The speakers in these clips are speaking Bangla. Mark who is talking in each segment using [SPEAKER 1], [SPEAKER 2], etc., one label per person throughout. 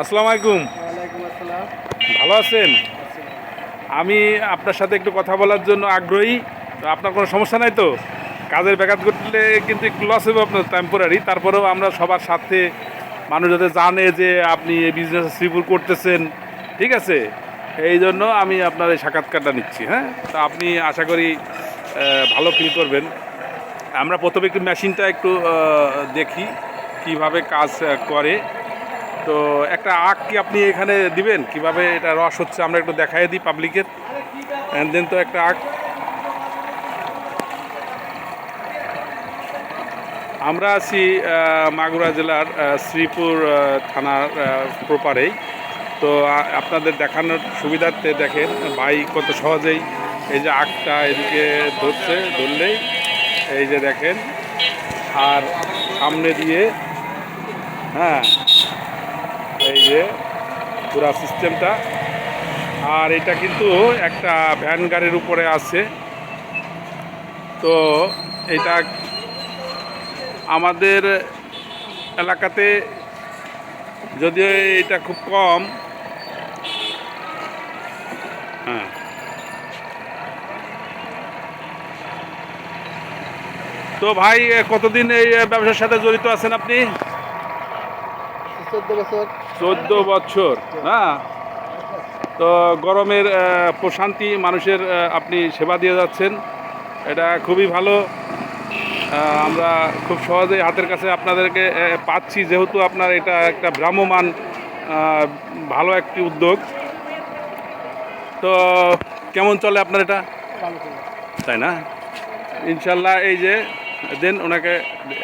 [SPEAKER 1] আসসালামু আলাইকুম।
[SPEAKER 2] ওয়ালাইকুম আসসালাম।
[SPEAKER 1] ভালো আছেন? আমি আপনার সাথে একটু কথা বলার জন্য আগ্রহী। তো আপনার কোনো সমস্যা নাই তো? কাজের ব্যাঘাত ঘটলে কিন্তু একটু লস হবে আপনার টেম্পোরারি তারপরেও আমরা সবার সাথে মানুষ যাতে জানে যে আপনি এই বিজনেস শ্রীপুর করতেছেন। ঠিক আছে? এই জন্য আমি আপনার এই সাক্ষাৎকারটা নিচ্ছি হ্যাঁ? তা আপনি আশা করি ভালো ফিল করবেন। আমরা প্রথমে একটু মেশিনটা একটু দেখি কীভাবে কাজ করে। তো একটা আখ কি আপনি এখানে দিবেন? কীভাবে এটা রস হচ্ছে? আমরা একটু দেখাই দিই পাবলিকের অ্যান্ড দেন তো একটা আখ আমরা আছি মাগুরা জেলার শ্রীপুর থানার প্রপারেই। তো আপনাদের দেখানোর সুবিধার্থে দেখেন, ভাই কত সহজেই এই যে আখটা এদিকে ধরছে, ধরলেই এই যে দেখেন, আর সামনে দিয়ে হ্যাঁ এই যে পুরা সিস্টেমটা। আর এটা কিন্তু একটা ভ্যান গাড়ির উপরে আছে। তো এটা আমাদের এলাকাতে যদিও এটা খুব কম। হ্যাঁ। তো ভাই কতদিন এই ব্যবসার সাথে জড়িত আছেন আপনি?
[SPEAKER 2] চোদ্দ বছর।
[SPEAKER 1] চোদ্দ বছর হ্যাঁ তো গরমের প্রশান্তি মানুষের আপনি সেবা দিয়ে যাচ্ছেন। এটা খুবই ভালো। আমরা খুব সহজেই হাতের কাছে আপনাদেরকে পাচ্ছি যেহেতু আপনার এটা একটা ভ্রাম্যমান ভালো একটি উদ্যোগ। তো কেমন চলে আপনার এটা? তাই না? ইনশাল্লাহ এই যে দেন ওনাকে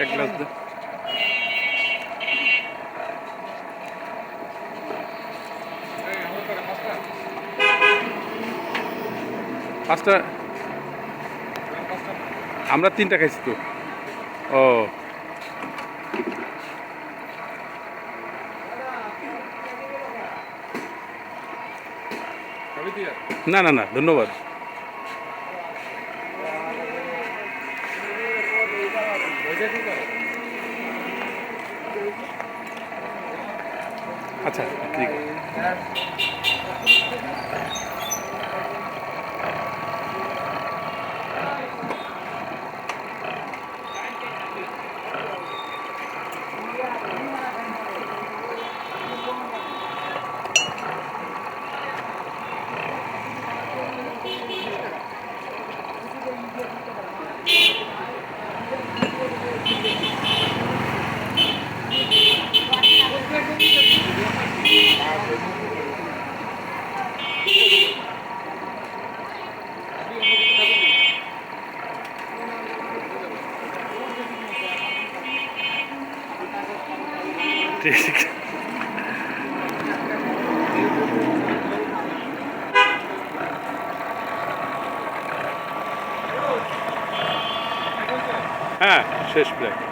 [SPEAKER 1] এক গ্লাস দেন। পাঁচটা আমরা তিনটা খাইছি তো। ও। না না না ধন্যবাদ। আচ্ছা ঠিক আছে। ঠিক হ্যাঁ শেষ প্লেট